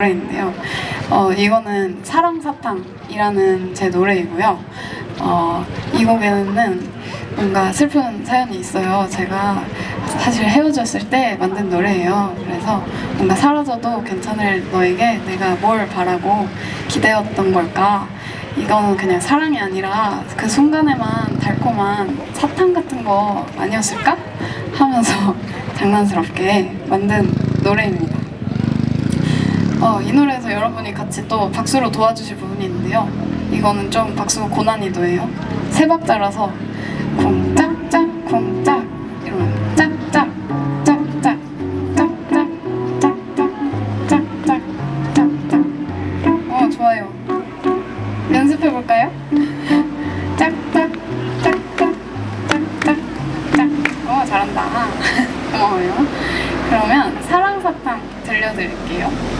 노래인데요. 어, 이거는 사랑사탕이라는 제 노래이고요. 어, 이 곡에는 뭔가 슬픈 사연이 있어요. 제가 사실 헤어졌을 때 만든 노래예요. 그래서 뭔가 사라져도 괜찮을 너에게 내가 뭘 바라고 기대었던 걸까? 이거는 그냥 사랑이 아니라 그 순간에만 달콤한 사탕 같은 거 아니었을까? 하면서 장난스럽게 만든 노래입니다. 어, 이 노래에서 여러분이 같이 또 박수로 도와주실 부분이 있는데요. 이거는 좀 박수 고난이도예요. 세 박자라서 쿵짝짝 쿵짝 이러면 짝짝 짝짝 짝짝 짝짝 짝짝 짝짝 어 좋아요. 연습해 볼까요? 짝짝 짝짝 짝짝 짝. 어 잘한다. 고마워요. 그러면 사랑사탕 들려드릴게요.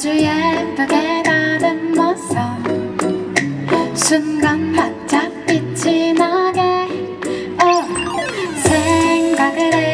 아주 예쁘게 다듬었어 순간마다 빛이 나게. 어, 생각을 해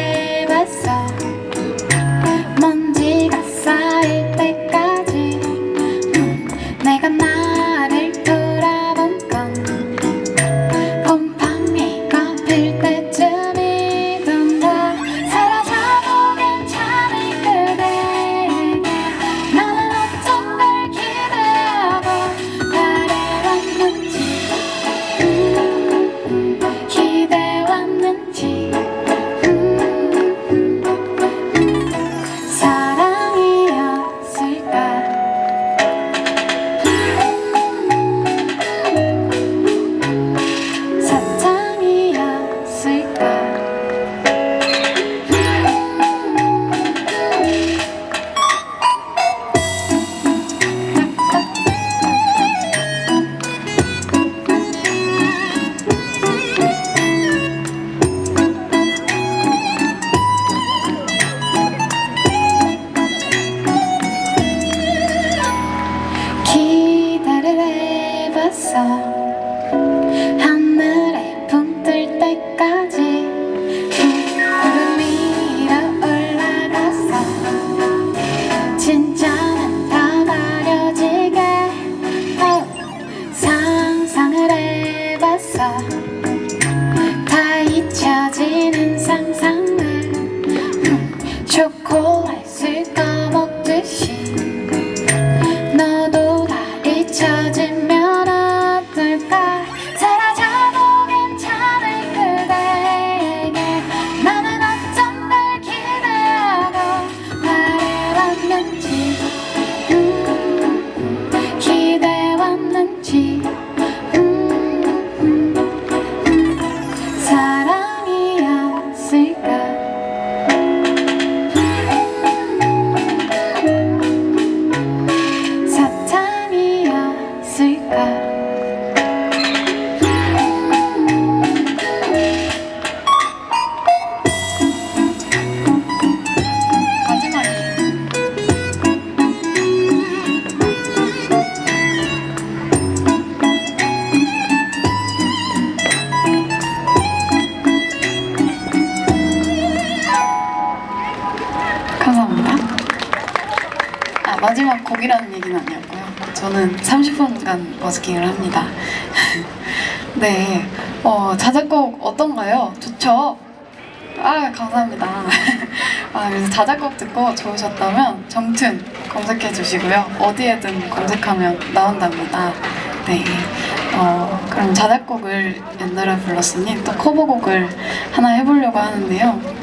하늘에 붕뜰 때까지 마지막 곡이라는 얘기는 아니었고요. 저는 30분간 버스킹을 합니다. 네. 어, 자작곡 어떤가요? 좋죠? 아, 감사합니다. 아, 그래서 자작곡 듣고 좋으셨다면 정툰 검색해 주시고요. 어디에든 검색하면 나온답니다. 네. 어, 그럼 자작곡을 옛날에 불렀으니 또 커버곡을 하나 해보려고 하는데요.